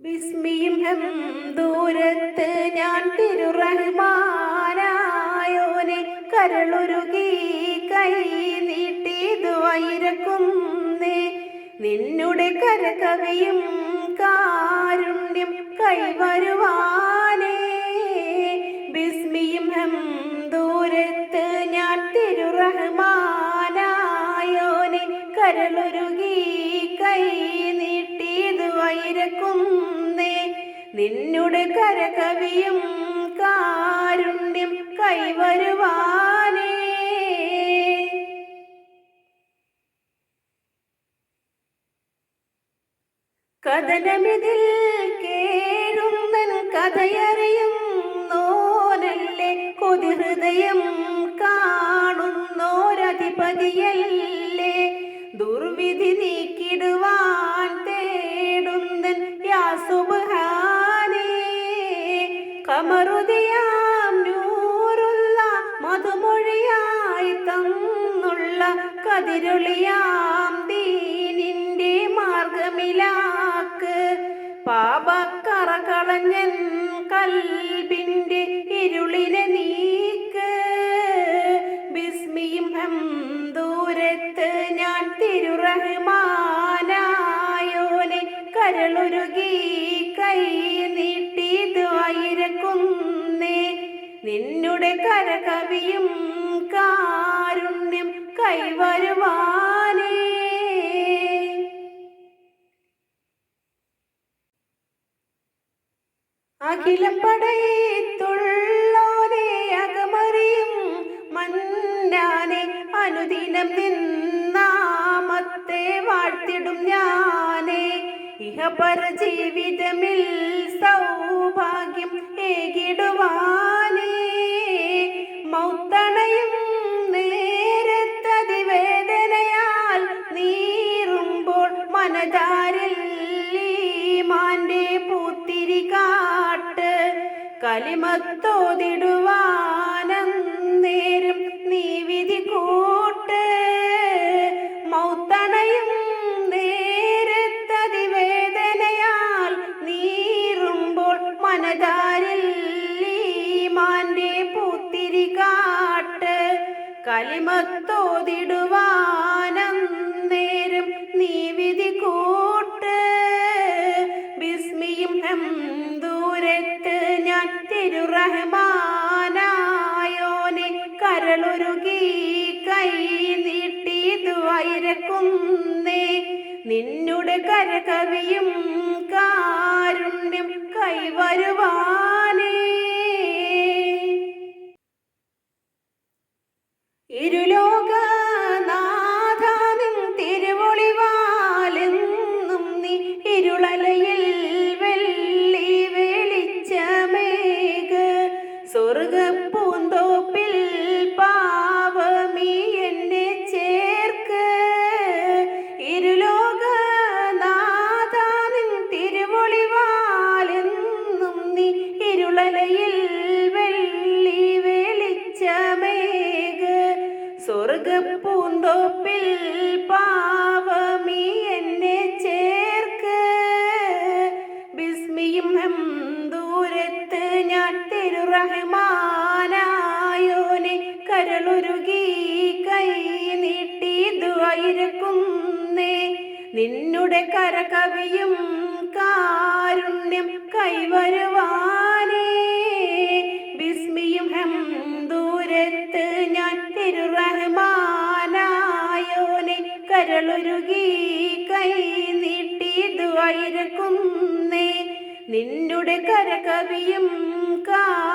ബിസ്മിയും ദൂരത്ത് ഞാൻ തിരുറഹ്മാനായോനെ കരളുരുകി കൈ നീട്ടിയതു വൈരക്കുന്നേ. നിന്നുടെ കരകവിയും കാരുണ്യം കൈവരുവാനേ. ഹം ദൂരത്ത് ഞാൻ തിരുറഹ്മാനായോനെ കരളുരുകി കൈ നീട്ടിയത് വൈരക്കുന്നേ നിന്നുടെ കരകവിയും കാരുണ്യം കൈവരുവാനേ. കഥനമിതിൽ കേഴുന്നൻ കഥയറിയും നോനല്ലേ കൊതിഹൃദയം കാണുന്നോരധിപതിയല്ലേ. ദുർവിധി നീക്കിടുവാൻ കതിരൊളിയാം ദീനിന്റെ മാർഗമിലാക്ക്. പാപക്കറ കളഞ്ഞൻ കൽബിന്റെ ഇരുളിനെ നീക്ക്. ബിസ്മിയും ദൂരത്ത് ഞാൻ തിരുറഹ്മാനായോനെ കരളുരുകി കൈ നീട്ടിയത് വൈരക്കുന്നേ നിന്നുടെ കരകവിയും കാരുണ്യം കൈവരുവാനേ അഖിലപ്പടയത്തുള്ളോനെ അകമറിയും മന്നാനെ അനുദിനം നിന്നാമത്തെ വാഴ്ത്തിടും ഞാനേ. ഇഹപര ജീവിതമിൽ സൗഭാഗ്യം ഏകിടുവാനേ ഈമാന്റെ പൂത്തിരി കാട്ട് കലിമത്തോതിടുവാനേരും നീ വിധി കൂട്ട്. മൗത്തണയും നേരത്തതിവേദനയാൽ നീറുമ്പോൾ മനതാരിൽ ഈമാന്റെ പൂത്തിരി കാട്ട് കലിമത്തോതിടുവാനേരും ബിസ്മിയും ദൂരത്ത് ഞാൻ തിരുറഹ്മാനായോനെ കരളുരുകി കൈ നീട്ടി വൈരക്കുന്നേ. നിന്നുടെ കരകവിയും കാരുണ്യം കൈവരുവാനേ സ്വർഗപ്പൂന്തോപ്പിൽ പാവമീ എന്നെ ചേർക്ക്. ഇരുലോകനാഥാനിൻ തിരുവൊളിവാലെന്നും നീ ഇരുളലയിൽ വെള്ളി വെളിച്ചമേക. സ്വർഗപ്പൂന്തോപ്പിൽ പാവമീ കരളുരുകി കൈ നീട്ടി വൈരക്കുന്നേ നിന്നുടെ കരകവിയും കാരുണ്യം കൈവരുവാനേ. ബിസ്മിയും ദൂരത്ത് ഞാൻ തിരുറഹ്മാനായോനെ. കരളുരുകി കൈ നീട്ടി വൈരക്കുന്നേ നിന്നുടെ കരകവിയും കാരു